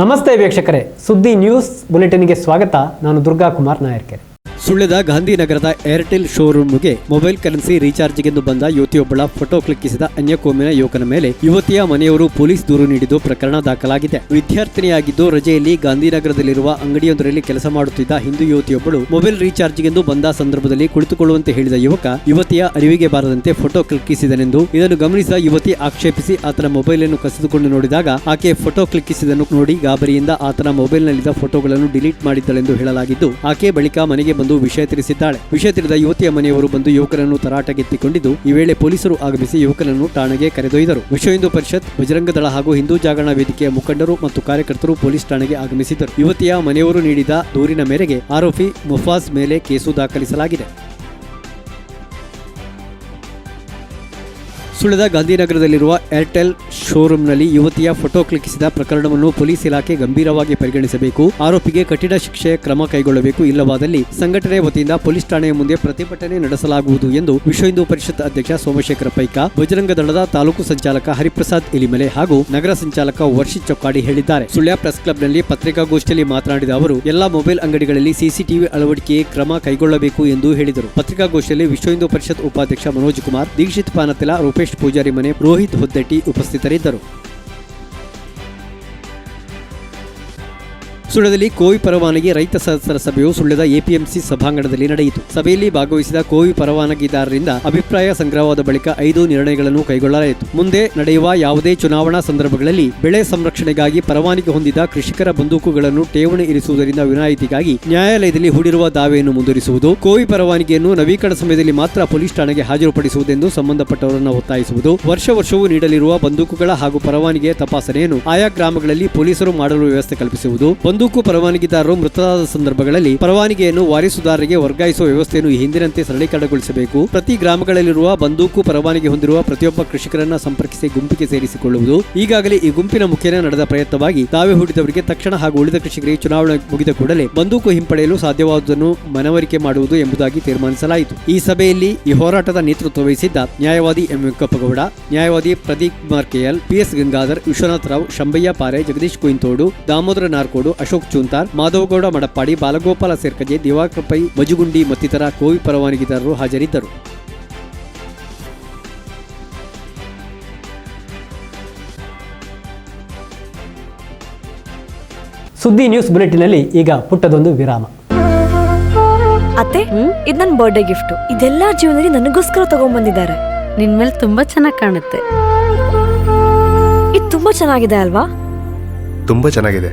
ನಮಸ್ತೆ ವೀಕ್ಷಕರೇ. ಸುದ್ದಿ ನ್ಯೂಸ್ ಬುಲೆಟಿನ್ಗೆ ಸ್ವಾಗತ. ನಾನು ದುರ್ಗಾ ಕುಮಾರ್ ನಾಯರ್ಕೆರೆ. ಸುಳ್ಯದ ಗಾಂಧಿನಗರದ ಏರ್ಟೆಲ್ ಶೋರೂಮ್ಗೆ ಮೊಬೈಲ್ ಕರೆನ್ಸಿ ರೀಚಾರ್ಜ್ಗೆಂದು ಬಂದ ಯುವತಿಯೊಬ್ಬಳ ಫೋಟೋ ಕ್ಲಿಕ್ಕಿಸಿದ ಅನ್ಯಕೋಮಿನ ಯುವಕನ ಮೇಲೆ ಯುವತಿಯ ಮನೆಯವರು ಪೊಲೀಸ್ ದೂರು ನೀಡಿದ್ದು ಪ್ರಕರಣ ದಾಖಲಾಗಿದೆ. ವಿದ್ಯಾರ್ಥಿನಿಯಾಗಿದ್ದು ರಜೆಯಲ್ಲಿ ಗಾಂಧಿನಗರದಲ್ಲಿರುವ ಅಂಗಡಿಯೊಂದರಲ್ಲಿ ಕೆಲಸ ಮಾಡುತ್ತಿದ್ದ ಹಿಂದೂ ಯುವತಿಯೊಬ್ಬಳು ಮೊಬೈಲ್ ರೀಚಾರ್ಜ್ಗೆಂದು ಬಂದ ಸಂದರ್ಭದಲ್ಲಿ ಕುಳಿತುಕೊಳ್ಳುವಂತೆ ಹೇಳಿದ ಯುವಕ, ಯುವತಿಯ ಅರಿವಿಗೆ ಬಾರದಂತೆ ಫೋಟೋ ಕ್ಲಿಕ್ಕಿಸಿದನೆಂದು. ಇದನ್ನು ಗಮನಿಸಿದ ಯುವತಿ ಆಕ್ಷೇಪಿಸಿ ಆತನ ಮೊಬೈಲ್ ಅನ್ನು ಕಸಿದುಕೊಂಡು ನೋಡಿದಾಗ ಆಕೆ ಫೋಟೋ ಕ್ಲಿಕ್ಕಿಸಿದನ್ನು ನೋಡಿ ಗಾಬರಿಯಿಂದ ಆತನ ಮೊಬೈಲ್ನಲ್ಲಿದ್ದ ಫೋಟೋಗಳನ್ನು ಡಿಲೀಟ್ ಮಾಡಿದ್ದಳೆಂದು ಹೇಳಲಾಗಿದ್ದು, ಆಕೆ ಬಳಿಕ ಮನೆಗೆ ಬಂದು ವಿಷಯ ತಿಳಿಸಿದ್ದಾಳೆ. ವಿಷಯ ತಿಳಿದ ಯುವತಿಯ ಮನೆಯವರು ಬಂದು ಯುವಕರನ್ನು ತರಾಟಗೆತ್ತಿಕೊಂಡಿದ್ದು, ಈ ವೇಳೆ ಪೊಲೀಸರು ಆಗಮಿಸಿ ಯುವಕನನ್ನು ಠಾಣೆಗೆ ಕರೆದೊಯ್ದರು. ವಿಶ್ವ ಹಿಂದೂ ಪರಿಷತ್ ಬಜರಂಗ ದಳ ಹಾಗೂ ಹಿಂದೂ ಜಾಗರಣ ವೇದಿಕೆಯ ಮುಖಂಡರು ಮತ್ತು ಕಾರ್ಯಕರ್ತರು ಪೊಲೀಸ್ ಠಾಣೆಗೆ ಆಗಮಿಸಿದ್ದರು. ಯುವತಿಯ ಮನೆಯವರು ನೀಡಿದ ದೂರಿನ ಮೇರೆಗೆ ಆರೋಪಿ ಮುಫಾಜ್ ಮೇಲೆ ಕೇಸು ದಾಖಲಿಸಲಾಗಿದೆ. ಸುಳ್ಯದ ಗಾಂಧಿನಗರದಲ್ಲಿರುವ ಏರ್ಟೆಲ್ ಶೋರೂಂನಲ್ಲಿ ಯುವತಿಯ ಫೋಟೋ ಕ್ಲಿಕ್ಕಿಸಿದ ಪ್ರಕರಣವನ್ನು ಪೊಲೀಸ್ ಇಲಾಖೆ ಗಂಭೀರವಾಗಿ ಪರಿಗಣಿಸಬೇಕು. ಆರೋಪಿಗೆ ಕಠಿಣ ಶಿಕ್ಷೆ ಕ್ರಮ ಕೈಗೊಳ್ಳಬೇಕು. ಇಲ್ಲವಾದಲ್ಲಿ ಸಂಘಟನೆ ವತಿಯಿಂದ ಪೊಲೀಸ್ ಠಾಣೆಯ ಮುಂದೆ ಪ್ರತಿಭಟನೆ ನಡೆಸಲಾಗುವುದು ಎಂದು ವಿಶ್ವ ಹಿಂದೂ ಪರಿಷತ್ ಅಧ್ಯಕ್ಷ ಸೋಮಶೇಖರ ಪೈಕ ಬಜರಂಗ ದಳದ ತಾಲೂಕು ಸಂಚಾಲಕ ಹರಿಪ್ರಸಾದ್ ಇಲಿಮಲೆ ಹಾಗೂ ನಗರ ಸಂಚಾಲಕ ವರ್ಷಿತ್ ಚೌಕಾಡಿ ಹೇಳಿದ್ದಾರೆ. ಸುಳ್ಯ ಪ್ರೆಸ್ ಕ್ಲಬ್ನಲ್ಲಿ ಪತ್ರಿಕಾಗೋಷ್ಠಿಯಲ್ಲಿ ಮಾತನಾಡಿದ ಅವರು, ಎಲ್ಲಾ ಮೊಬೈಲ್ ಅಂಗಡಿಗಳಲ್ಲಿ ಸಿಸಿಟಿವಿ ಅಳವಡಿಕೆಗೆ ಕ್ರಮ ಕೈಗೊಳ್ಳಬೇಕು ಎಂದು ಹೇಳಿದರು. ಪತ್ರಿಕಾಗೋಷ್ಠಿಯಲ್ಲಿ ವಿಶ್ವ ಹಿಂದೂ ಪರಿಷತ್ ಉಪಾಧ್ಯಕ್ಷ ಮನೋಜ್ ಕುಮಾರ್, ದೀಕ್ಷಿತ್ ಪಾನತಿಲ, ರೂಪೇಶ್ ಪೂಜಾರಿ ಮನೆ ರೋಹಿತ್ ಹುದ್ದೆಟ್ಟಿ ಉಪಸ್ಥಿತರಿದ್ದರು. ಸುಳ್ಯದಲ್ಲಿ ಕೋವಿ ಪರವಾನಗಿ ರೈತ ಸದಸ್ಯರ ಸಭೆಯು ಸುಳ್ಳದ ಎಪಿಎಂಸಿ ಸಭಾಂಗಣದಲ್ಲಿ ನಡೆಯಿತು. ಸಭೆಯಲ್ಲಿ ಭಾಗವಹಿಸಿದ ಕೋವಿ ಪರವಾನಗಿದಾರರಿಂದ ಅಭಿಪ್ರಾಯ ಸಂಗ್ರಹವಾದ ಬಳಿಕ ಐದು ನಿರ್ಣಯಗಳನ್ನು ಕೈಗೊಳ್ಳಲಾಯಿತು. ಮುಂದೆ ನಡೆಯುವ ಯಾವುದೇ ಚುನಾವಣಾ ಸಂದರ್ಭಗಳಲ್ಲಿ ಬೆಳೆ ಸಂರಕ್ಷಣೆಗಾಗಿ ಪರವಾನಗಿ ಹೊಂದಿದ ಕೃಷಿಕರ ಬಂದೂಕುಗಳನ್ನು ಠೇವಣಿ ಇರಿಸುವುದರಿಂದ ವಿನಾಯಿತಿಗಾಗಿ ನ್ಯಾಯಾಲಯದಲ್ಲಿ ಹೂಡಿರುವ ದಾವೆಯನ್ನು ಮುಂದುವರಿಸುವುದು, ಕೋವಿ ಪರವಾನಗಿಯನ್ನು ನವೀಕರಣ ಸಮಯದಲ್ಲಿ ಮಾತ್ರ ಪೊಲೀಸ್ ಠಾಣೆಗೆ ಹಾಜರುಪಡಿಸುವುದೆಂದು ಸಂಬಂಧಪಟ್ಟವರನ್ನು ಒತ್ತಾಯಿಸುವುದು, ವರ್ಷ ವರ್ಷವೂ ನೀಡಲಿರುವ ಬಂದೂಕುಗಳ ಹಾಗೂ ಪರವಾನಗಿಯ ತಪಾಸಣೆಯನ್ನು ಆಯಾ ಗ್ರಾಮಗಳಲ್ಲಿ ಪೊಲೀಸರು ಮಾಡಲು ವ್ಯವಸ್ಥೆ ಕಲ್ಪಿಸುವುದು ಬಂದೂಕು ಪರವಾನಗಿದಾರರು ಮೃತರಾದ ಸಂದರ್ಭಗಳಲ್ಲಿ ಪರವಾನಗಿಯನ್ನು ವಾರಿಸುದಾರರಿಗೆ ವರ್ಗಾಯಿಸುವ ವ್ಯವಸ್ಥೆಯನ್ನು ಹಿಂದಿನಂತೆ ಸರಳೀಕರಣಗೊಳಿಸಬೇಕು. ಪ್ರತಿ ಗ್ರಾಮಗಳಲ್ಲಿರುವ ಬಂದೂಕು ಪರವಾನಿಗೆ ಹೊಂದಿರುವ ಪ್ರತಿಯೊಬ್ಬ ಕೃಷಿಕರನ್ನ ಸಂಪರ್ಕಿಸಿ ಗುಂಪಿಗೆ ಸೇರಿಸಿಕೊಳ್ಳುವುದು. ಈಗಾಗಲೇ ಈ ಗುಂಪಿನ ಮುಖೇನ ನಡೆದ ಪ್ರಯತ್ನವಾಗಿ ತಾವೇ ಹೂಡಿದವರಿಗೆ ತಕ್ಷಣ ಹಾಗೂ ಉಳಿದ ಕೃಷಿಕರಿಗೆ ಚುನಾವಣೆ ಮುಗಿದ ಕೂಡಲೇ ಬಂದೂಕು ಹಿಂಪಡೆಯಲು ಸಾಧ್ಯವಾದುದನ್ನು ಮನವರಿಕೆ ಮಾಡುವುದು ಎಂಬುದಾಗಿ ತೀರ್ಮಾನಿಸಲಾಯಿತು. ಈ ಸಭೆಯಲ್ಲಿ ಈ ಹೋರಾಟದ ನೇತೃತ್ವ ವಹಿಸಿದ್ದ ನ್ಯಾಯವಾದಿ ಎಂ ವೆಂಕಪ್ಪಗೌಡ, ನ್ಯಾಯವಾದಿ ಪ್ರದೀಪ್ ಕುಮಾರ್ ಕೆಎಲ್ ಪಿಎಸ್ ಗಂಗಾಧರ್, ವಿಶ್ವನಾಥ್ ರಾವ್ ಶಂಬಯ್ಯ ಪಾರೆ, ಜಗದೀಶ್ ಕುಯಿಂತೋಡು ದಾಮೋದರ ನಾರ್ಕೋಡು ಅಶೋಕ್ ಚೂಂತಾರ್ ಮಾಧವಗೌಡ ಮಡಪ್ಪಾಡಿ ಬಾಲಗೋಪಾಲ ಸೇರ್ಕಜೆ ದಿವಾಕರ್ ಪೈ ಮಜುಗುಂಡಿ ಮತ್ತಿತರ ಕೋವಿ ಪರವಾನಗಿದಾರರು ಹಾಜರಿದ್ದರು. ಸುದ್ದಿ ನ್ಯೂಸ್ ಬುಲೆಟಿನಲ್ಲಿ ಈಗ ಪುಟ್ಟದೊಂದು ವಿರಾಮ. ಅತ್ತೆ ಇದ್ ನನ್ ಬರ್ಡೇ ಗಿಫ್ಟ್ ಇದೆಲ್ಲ ಜೀವನದಲ್ಲಿ ನನಗೋಸ್ಕರ ತಗೊಂಡ್ಬಂದಿದ್ದಾರೆ ನಿನ್ ಮೇಲೆ ತುಂಬಾ ಚೆನ್ನಾಗಿ ಕಾಣುತ್ತೆ. ಇದು ತುಂಬಾ ಚೆನ್ನಾಗಿದೆ ಅಲ್ವಾ? ತುಂಬಾ ಚೆನ್ನಾಗಿದೆ.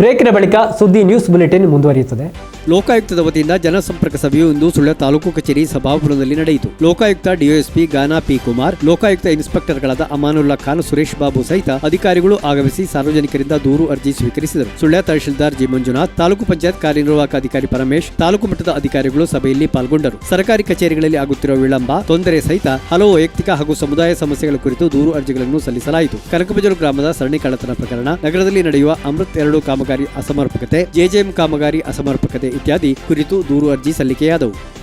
ಬ್ರೇಕಿನ ಬಳಿಕ ಸುದ್ದಿ ನ್ಯೂಸ್ ಬುಲೆಟಿನ್ ಮುಂದುವರಿಯುತ್ತದೆ. ಲೋಕಾಯುಕ್ತದ ವತಿಯಿಂದ ಜನಸಂಪರ್ಕ ಸಭೆಯು ಇಂದು ಸುಳ್ಯ ತಾಲೂಕು ಕಚೇರಿ ಸಭಾಭವನದಲ್ಲಿ ನಡೆಯಿತು. ಲೋಕಾಯುಕ್ತ ಡಿಒಎಸ್ಪಿ ಗಾನಾ ಪಿ ಕುಮಾರ್, ಲೋಕಾಯುಕ್ತ ಇನ್ಸ್ಪೆಕ್ಟರ್ಗಳಾದ ಅಮಾನುಲ್ಲಾ ಖಾನ್, ಸುರೇಶ್ ಬಾಬು ಸಹಿತ ಅಧಿಕಾರಿಗಳು ಆಗಮಿಸಿ ಸಾರ್ವಜನಿಕರಿಂದ ದೂರು ಅರ್ಜಿ ಸ್ವೀಕರಿಸಿದರು. ಸುಳ್ಯ ತಹಶೀಲ್ದಾರ್ ಜಿ ಮಂಜುನಾಥ್, ತಾಲೂಕು ಪಂಚಾಯತ್ ಕಾರ್ಯನಿರ್ವಾಹಕ ಅಧಿಕಾರಿ ಪರಮೇಶ್, ತಾಲೂಕು ಮಟ್ಟದ ಅಧಿಕಾರಿಗಳು ಸಭೆಯಲ್ಲಿ ಪಾಲ್ಗೊಂಡರು. ಸರ್ಕಾರಿ ಕಚೇರಿಗಳಲ್ಲಿ ಆಗುತ್ತಿರುವ ವಿಳಂಬ, ತೊಂದರೆ ಸಹಿತ ಹಲವು ವೈಯಕ್ತಿಕ ಹಾಗೂ ಸಮುದಾಯ ಸಮಸ್ಯೆಗಳ ಕುರಿತು ದೂರು ಅರ್ಜಿಗಳನ್ನು ಸಲ್ಲಿಸಲಾಯಿತು. ಕನಕಬಜರು ಗ್ರಾಮದ ಸರಣಿ ಕಳ್ಳತನ ಪ್ರಕರಣ, ನಗರದಲ್ಲಿ ನಡೆಯುವ ಅಮೃತ್ ಎರಡು ಕಾಮಗಾರಿ ಅಸಮರ್ಪಕತೆ, ಜೆಜೆಎಂ ಕಾಮಗಾರಿ ಅಸಮರ್ಪಕತೆ ಇತ್ಯಾದಿ ಕುರಿತು ದೂರು ಅರ್ಜಿ ಸಲ್ಲಿಕೆಯಾದವು.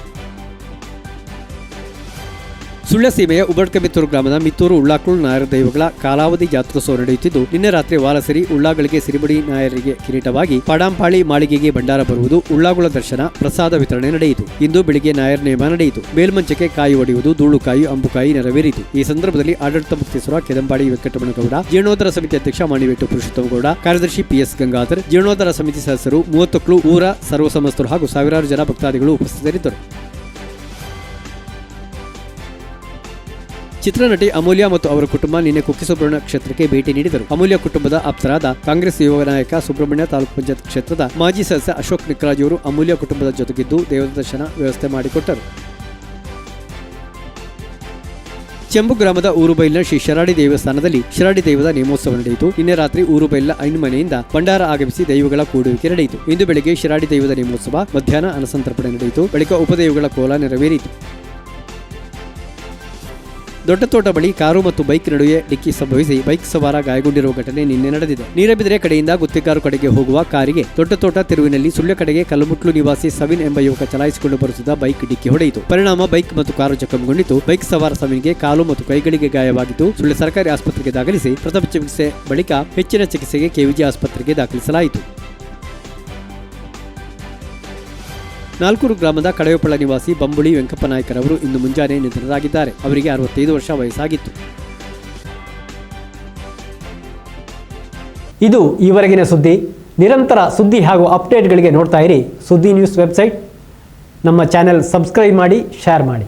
ಸುಳ್ಯ ಸೀಮೆಯ ಉಬಡ್ಕಮಿತ್ತೂರು ಗ್ರಾಮದ ಮಿತ್ತೂರು ಉಳ್ಳಾಕುಳ್ ನಾಯರ ದೈವಗಳ ಕಾಲಾವಧಿ ಜಾತ್ರೋತ್ಸವ ನಡೆಯುತ್ತಿದ್ದು, ನಿನ್ನೆ ರಾತ್ರಿ ವಾಲಸರಿ ಉಳ್ಳಾಗಳಿಗೆ ಸಿರಿಮಡಿ ನಾಯರಿಗೆ ಕಿರೀಟವಾಗಿ ಪಡಾಂಪಾಳಿ ಮಾಳಿಗೆಗೆ ಭಂಡಾರ ಬರುವುದು ಉಳ್ಳಾಗುಳ ದರ್ಶನ, ಪ್ರಸಾದ ವಿತರಣೆ ನಡೆಯಿತು. ಇಂದು ಬೆಳಿಗ್ಗೆ ನಾಯರ್ ನೇಮ ನಡೆಯಿತು. ಮೇಲ್ಮಂಚಕ್ಕೆ ಕಾಯಿ ಒಡೆಯುವುದು ಧೂಳುಕಾಯಿ ಅಂಬುಕಾಯಿ ನೆರವೇರಿತು. ಈ ಸಂದರ್ಭದಲ್ಲಿ ಆಡಳಿತ ಮುಖ್ಯಸ್ಥರ ಕೆದಂಬಾಡಿ ವೆಂಕಟಮಣಗೌಡ ಜೀರ್ಣೋದ್ಧರ ಸಮಿತಿ ಅಧ್ಯಕ್ಷ ಮಾಣಿವೆಟ್ಟು ಪುರುಷೋತ್ತಮಗೌಡ, ಕಾರ್ಯದರ್ಶಿ ಪಿಎಸ್ ಗಂಗಾಧರ್, ಜೀರ್ಣೋದ್ಧರ ಸಮಿತಿ ಸದಸ್ಯರು ಮೂವತ್ತಕ್ಕೂ ಊರ ಸರ್ವಸಮಸ್ತರು ಹಾಗೂ ಸಾವಿರಾರು ಜನ ಭಕ್ತಾದಿಗಳು ಉಪಸ್ಥಿತರಿದ್ದರು. ಚಿತ್ರನಟಿ ಅಮೂಲ್ಯ ಮತ್ತು ಅವರ ಕುಟುಂಬ ನಿನ್ನೆ ಕುಕ್ಕೆ ಸುಬ್ರಹ್ಮಣ್ಯ ಕ್ಷೇತ್ರಕ್ಕೆ ಭೇಟಿ ನೀಡಿದರು. ಅಮೂಲ್ಯ ಕುಟುಂಬದ ಆಪ್ತರಾದ ಕಾಂಗ್ರೆಸ್ ಯುವ ನಾಯಕ ಸುಬ್ರಹ್ಮಣ್ಯ ತಾಲೂಕು ಪಂಚಾಯತ್ ಕ್ಷೇತ್ರದ ಮಾಜಿ ಸದಸ್ಯ ಅಶೋಕ್ ನಿಕ್ರಾಜ್ ಅವರು ಅಮೂಲ್ಯ ಕುಟುಂಬದ ಜೊತೆಗಿದ್ದು ದೇವದರ್ಶನ ವ್ಯವಸ್ಥೆ ಮಾಡಿಕೊಟ್ಟರು. ಚೆಂಬು ಗ್ರಾಮದ ಊರುಬೈಲ್ನ ಶ್ರೀ ಶರಾಡಿ ದೇವಸ್ಥಾನದಲ್ಲಿ ಶರಾಡಿ ದೇವದ ನೇಮೋತ್ಸವ ನಡೆಯಿತು. ನಿನ್ನೆ ರಾತ್ರಿ ಊರುಬೈಲ್ನ ಐನ್ಮನೆಯಿಂದ ಭಂಡಾರ ಆಗಮಿಸಿ ದೈವಗಳ ಕೂಡುವಿಕೆ ನಡೆಯಿತು. ಇಂದು ಬೆಳಗ್ಗೆ ಶಿರಾಡಿ ದೇವದ ನೇಮೋತ್ಸವ ಮಧ್ಯಾಹ್ನ ಅನಸಂತರ್ಪಣೆ ನಡೆಯಿತು. ಬಳಿಕ ಉಪದೇವಗಳ ಕೋಲ ನೆರವೇರಿತು. ದೊಡ್ಡತೋಟ ಬಳಿ ಕಾರು ಮತ್ತು ಬೈಕ್ ನಡುವೆ ಡಿಕ್ಕಿ ಸಂಭವಿಸಿ ಬೈಕ್ ಸವಾರ ಗಾಯಗೊಂಡಿರುವ ಘಟನೆ ನಿನ್ನೆ ನಡೆದಿದೆ. ನೀರಬಿದರೆ ಕಡೆಯಿಂದ ಗುತ್ತಿಗಾರು ಕಡೆಗೆ ಹೋಗುವ ಕಾರಿಗೆ ದೊಡ್ಡತೋಟ ತಿರುವಿನಲ್ಲಿ ಸುಳ್ಯ ಕಡೆಗೆ ಕಲ್ಲುಮುಟ್ಲು ನಿವಾಸಿ ಸವಿನ್ ಎಂಬ ಯುವಕ ಚಲಾಯಿಸಿಕೊಂಡು ಬರುತ್ತಿದ್ದ ಬೈಕ್ ಡಿಕ್ಕಿ ಹೊಡೆಯಿತು. ಪರಿಣಾಮ ಬೈಕ್ ಮತ್ತು ಕಾರು ಜಖಂಗೊಂಡಿತು ಬೈಕ್ ಸವಾರ ಸವಿನ್ಗೆ ಕಾಲು ಮತ್ತು ಕೈಗಳಿಗೆ ಗಾಯವಾಗಿದ್ದು ಸುಳ್ಯ ಸರ್ಕಾರಿ ಆಸ್ಪತ್ರೆಗೆ ದಾಖಲಿಸಿ ಪ್ರಥಮ ಚಿಕಿತ್ಸೆ ಬಳಿಕ ಹೆಚ್ಚಿನ ಚಿಕಿತ್ಸೆಗೆ ಕೆವಿಜಿ ಆಸ್ಪತ್ರೆಗೆ ದಾಖಲಿಸಲಾಯಿತು. ನಾಲ್ಕೂರು ಗ್ರಾಮದ ಕಡೆಯೊಪ್ಪಳ ನಿವಾಸಿ ಬಂಬುಳಿ ವೆಂಕಪ್ಪ ನಾಯ್ಕರವರು ಇಂದು ಮುಂಜಾನೆ ನಿಧನರಾಗಿದ್ದಾರೆ. ಅವರಿಗೆ ಅರವತ್ತೈದು ವರ್ಷ ವಯಸ್ಸಾಗಿತ್ತು. ಇದು ಈವರೆಗಿನ ಸುದ್ದಿ. ನಿರಂತರ ಸುದ್ದಿ ಹಾಗೂ ಅಪ್ಡೇಟ್ಗಳಿಗೆ ನೋಡ್ತಾ ಇರಿ ಸುದ್ದಿ ನ್ಯೂಸ್ ವೆಬ್ಸೈಟ್. ನಮ್ಮ ಚಾನೆಲ್ ಸಬ್ಸ್ಕ್ರೈಬ್ ಮಾಡಿ ಶೇರ್ ಮಾಡಿ.